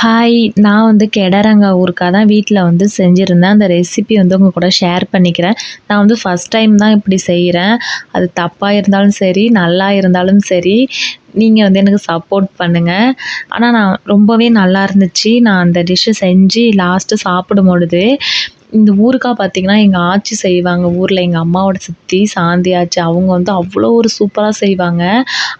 Hi நான் வந்து கெடரங்கா ஊருக்காக தான் வீட்டில் வந்து செஞ்சுருந்தேன். அந்த ரெசிபி வந்து உங்கள் கூட ஷேர் பண்ணிக்கிறேன். நான் வந்து ஃபஸ்ட் டைம் தான் இப்படி செய்கிறேன் அது தப்பாக இருந்தாலும் சரி நல்லா இருந்தாலும் சரி நீங்கள் வந்து எனக்கு சப்போர்ட் பண்ணுங்கள் ஆனால் நான் ரொம்பவே நல்லா இருந்துச்சு. நான் அந்த டிஷ்ஷை செஞ்சு லாஸ்ட்டு சாப்பிடும் பொழுது இந்த ஊறுகாய் பார்த்திங்கன்னா எங்கள் ஆச்சி செய்வாங்க. ஊரில் எங்கள் அம்மாவோட சித்தி சாந்தி ஆச்சி அவங்க வந்து அவ்வளோ ஒரு சூப்பராக செய்வாங்க.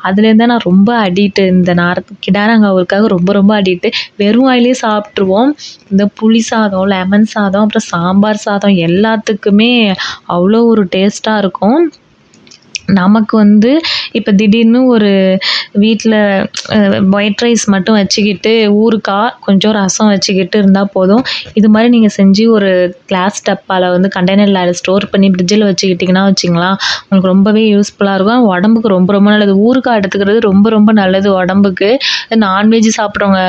அதுலேருந்து நான் ரொம்ப அடிக்ட்டு. இந்த நார் கிடாரங்காய் ஊறுகாய்க்கு ரொம்ப ரொம்ப அடிக்ட்டு. வெறும் வாயிலே சாப்பிட்ருவோம் இந்த புளி சாதம் லெமன் சாதம் அப்புறம் சாம்பார் சாதம் எல்லாத்துக்குமே அவ்வளோ ஒரு டேஸ்ட்டாக இருக்கும். நமக்கு வந்து இப்போ திடீர்னு ஒரு வீட்டில் ஒயிட் ரைஸ் மட்டும் வச்சுக்கிட்டு ஊறுகாய் கொஞ்சம் ரசம் வச்சுக்கிட்டு இருந்தால் போதும். இது மாதிரி நீங்கள் செஞ்சு ஒரு கிளாஸ் டப்பாவில் வந்து கண்டெய்னரில் ஸ்டோர் பண்ணி ஃப்ரிட்ஜில் வச்சுக்கிட்டிங்கன்னா வச்சுங்களேன் உங்களுக்கு ரொம்பவே யூஸ்ஃபுல்லாக இருக்கும். உடம்புக்கு ரொம்ப ரொம்ப நல்லது. ஊறுகாய் எடுத்துக்கிறது ரொம்ப ரொம்ப நல்லது உடம்புக்கு. நான்வெஜ் சாப்பிட்றவங்க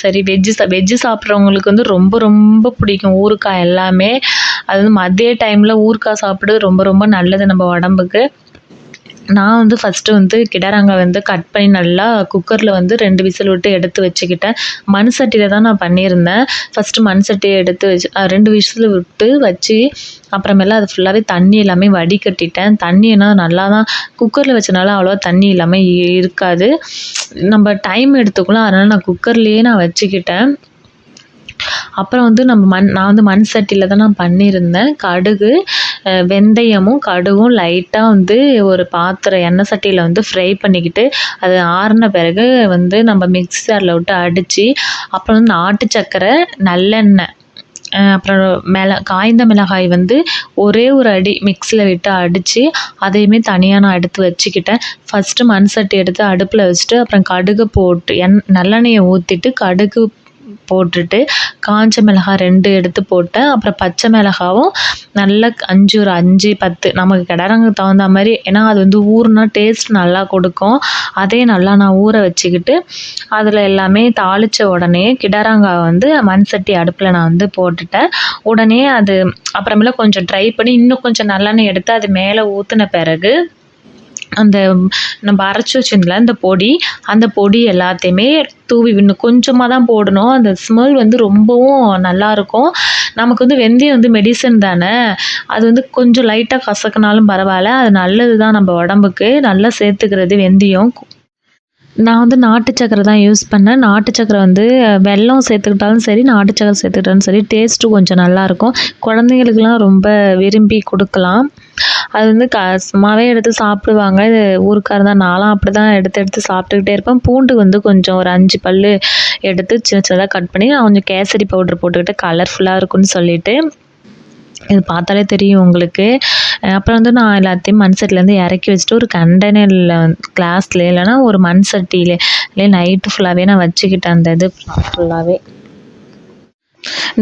சரி வெஜ்ஜு சா வெஜ்ஜு சாப்பிட்றவங்களுக்கு வந்து ரொம்ப ரொம்ப பிடிக்கும் ஊறுகாய் எல்லாமே. அது வந்து மதிய டைமில் ஊறுகாய் சாப்பிட்றது ரொம்ப ரொம்ப நல்லது நம்ம உடம்புக்கு. நான் வந்து ஃபஸ்ட்டு வந்து கிடாரங்காய் வந்து கட் பண்ணி நல்லா குக்கரில் வந்து ரெண்டு விசில் விட்டு எடுத்து வச்சுக்கிட்டேன். மண் சட்டியில் தான் நான் பண்ணியிருந்தேன். ஃபஸ்ட்டு மண் சட்டியை எடுத்து வச்சு ரெண்டு விசில் விட்டு வச்சு அப்புறமேல அது ஃபுல்லாகவே தண்ணி எல்லாமே வடிகட்டிட்டேன். தண்ணி நல்லா தான் குக்கரில் வச்சனால அவ்வளோவா தண்ணி இல்லாமல் இருக்காது. நம்ம டைம் எடுத்துக்கலாம் அதனால் நான் குக்கர்லேயே நான் வச்சுக்கிட்டேன். அப்புறம் வந்து நம்ம மண் நான் வந்து மண் சட்டியில் தான் நான் பண்ணியிருந்தேன். கடுகு வெந்தயமும் கடுகும் லைட்டாக வந்து ஒரு பாத்திரம் எண்ணெய் சட்டியில் வந்து ஃப்ரை பண்ணிக்கிட்டு அது ஆறின பிறகு வந்து நம்ம மிக்ஸி ஜாரில் விட்டு அடித்து அப்புறம் வந்து நாட்டு சக்கரை நல்லெண்ணெய் அப்புறம் மிள காய்ந்த மிளகாய் வந்து ஒரே ஒரு அடி மிக்ஸியில் விட்டு அடித்து அதையுமே தனியாக நான் எடுத்து வச்சுக்கிட்டேன். ஃபஸ்ட்டு மண் சட்டி எடுத்து அடுப்பில் வச்சுட்டு அப்புறம் கடுகு போட்டு எண் நல்லெண்ணெயை ஊற்றிட்டு கடுகு போட்டுட்டு காஞ்ச மிளகாய் ரெண்டு எடுத்து போட்டேன். அப்புறம் பச்சை மிளகாவும் நல்லா அஞ்சு ஒரு அஞ்சு பத்து நமக்கு கிடரங்க தகுந்த மாதிரி ஏன்னா அது வந்து ஊறுனா டேஸ்ட் நல்லா கொடுக்கும். அதையும் நல்லா நான் ஊற வச்சுக்கிட்டு அதில் எல்லாமே தாளித்த உடனே கிடரங்காய் வந்து மண் சட்டி அடுப்பில் நான் வந்து போட்டுட்டேன். உடனே அது அப்புறமேல கொஞ்சம் ட்ரை பண்ணி இன்னும் கொஞ்சம் நல்லெண்ணெய் எடுத்து அது மேலே ஊற்றின பிறகு அந்த நம்ம அரைச்சி வச்சிருந்தோம்ல அந்த பொடி அந்த பொடி எல்லாத்தையுமே தூவி இன்னும் கொஞ்சமாக தான் போடணும். அந்த ஸ்மெல் வந்து ரொம்பவும் நல்லாயிருக்கும். நமக்கு வந்து வெந்தயம் வந்து மெடிசன் தானே. அது வந்து கொஞ்சம் லைட்டாக கசக்குனாலும் பரவாயில்ல. அது நல்லது தான் நம்ம உடம்புக்கு. நல்லா சேர்த்துக்கிறது வெந்தயம். நான் வந்து நாட்டு சக்கரை தான் யூஸ் பண்ணேன். நாட்டு சக்கரை வந்து வெல்லம் சேர்த்துக்கிட்டாலும் சரி நாட்டு சக்கரை சேர்த்துக்கிட்டாலும் சரி டேஸ்ட்டும் கொஞ்சம் நல்லாயிருக்கும். குழந்தைங்களுக்குலாம் ரொம்ப விரும்பி கொடுக்கலாம். அது வந்து க சும்மாவே எடுத்து சாப்பிடுவாங்க. இது ஊறுகாய் இருந்தால் நான்லாம் அப்படி தான் எடுத்து எடுத்து சாப்பிட்டுக்கிட்டே இருப்பேன். பூண்டு வந்து கொஞ்சம் ஒரு அஞ்சு பல் எடுத்து சின்ன சின்னதாக கட் பண்ணி நான் கொஞ்சம் கேசரி பவுட்ரு போட்டுக்கிட்டு கலர்ஃபுல்லாக இருக்கும்னு சொல்லிட்டு இது பார்த்தாலே தெரியும் உங்களுக்கு. அப்புறம் வந்து நான் எல்லாத்தையும் மண் சட்டிலேருந்து இறக்கி வச்சுட்டு ஒரு கண்டெய்னரில் கிளாஸில் இல்லைனா ஒரு மண் சட்டியில் நைட்டு ஃபுல்லாகவே நான் வச்சுக்கிட்டேன் அந்த இது ஃபுல்லாகவே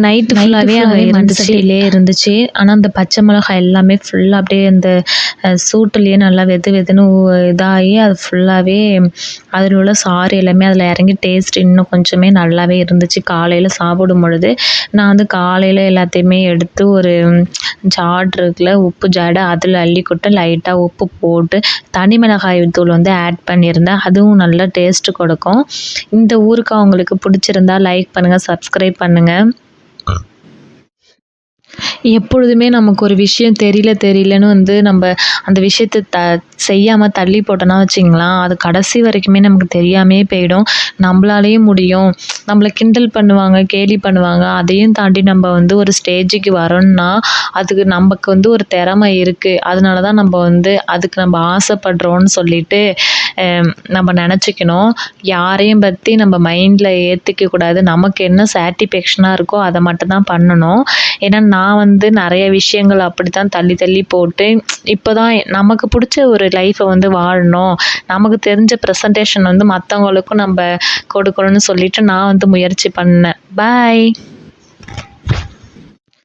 நைட்டு ஃபுல்லாகவே அங்கே சட்டியிலே இருந்துச்சு. ஆனால் அந்த பச்சை மிளகாய் எல்லாமே ஃபுல்லாக அப்படியே அந்த சூட்டுலேயே நல்லா வெது வெதுன்னு இதாகி அது ஃபுல்லாகவே அதில் உள்ள சாறு எல்லாமே அதில் இறங்கி டேஸ்ட் இன்னும் கொஞ்சமே நல்லாவே இருந்துச்சு. காலையில் சாப்பிடும் பொழுது நான் வந்து காலையில் எல்லாத்தையுமே எடுத்து ஒரு ஜாட் இருக்குல்ல உப்பு ஜாடை அதில் அள்ளி கொட்டு லைட்டாக உப்பு போட்டு தனி மிளகாய் தூள் வந்து ஆட் பண்ணியிருந்தேன். அதுவும் நல்லா டேஸ்ட்டு கொடுக்கும். இந்த ஊறுகாய் உங்களுக்கு பிடிச்சிருந்தா லைக் பண்ணுங்கள் சப்ஸ்கிரைப் பண்ணுங்கள் எப்பொழுதுமே நமக்கு ஒரு விஷயம் தெரியல தெரியலன்னு வந்து நம்ம அந்த விஷயத்த த செய்யாமல் தள்ளி போட்டோன்னா வச்சுங்களேன் அது கடைசி வரைக்குமே நமக்கு தெரியாமையே போயிடும். நம்மளாலேயும் முடியும். நம்மளை கிண்டல் பண்ணுவாங்க கேலி பண்ணுவாங்க அதையும் தாண்டி நம்ம வந்து ஒரு ஸ்டேஜுக்கு வரோம்னா அதுக்கு நமக்கு வந்து ஒரு திறமை இருக்குது அதனால தான் நம்ம வந்து அதுக்கு நம்ம ஆசைப்படுறோன்னு சொல்லிட்டு நம்ம நினச்சிக்கணும். யாரையும் பற்றி நம்ம மைண்டில் ஏற்றிக்க கூடாது. நமக்கு என்ன சாட்டிஸ்ஃபேக்ஷனாக இருக்கோ அதை மட்டும் தான் பண்ணணும். ஏன்னா நான் வந்து நிறைய விஷயங்கள் அப்படி தான் தள்ளி தள்ளி போட்டு இப்போ தான் நமக்கு பிடிச்ச ஒரு லைஃப்பை வந்து வாழணும். நமக்கு தெரிஞ்ச ப்ரெசன்டேஷன் வந்து மற்றவங்களுக்கும் நம்ம கொடுக்கணும்னு சொல்லிட்டு நான் வந்து முயற்சி பண்ணேன். பாய்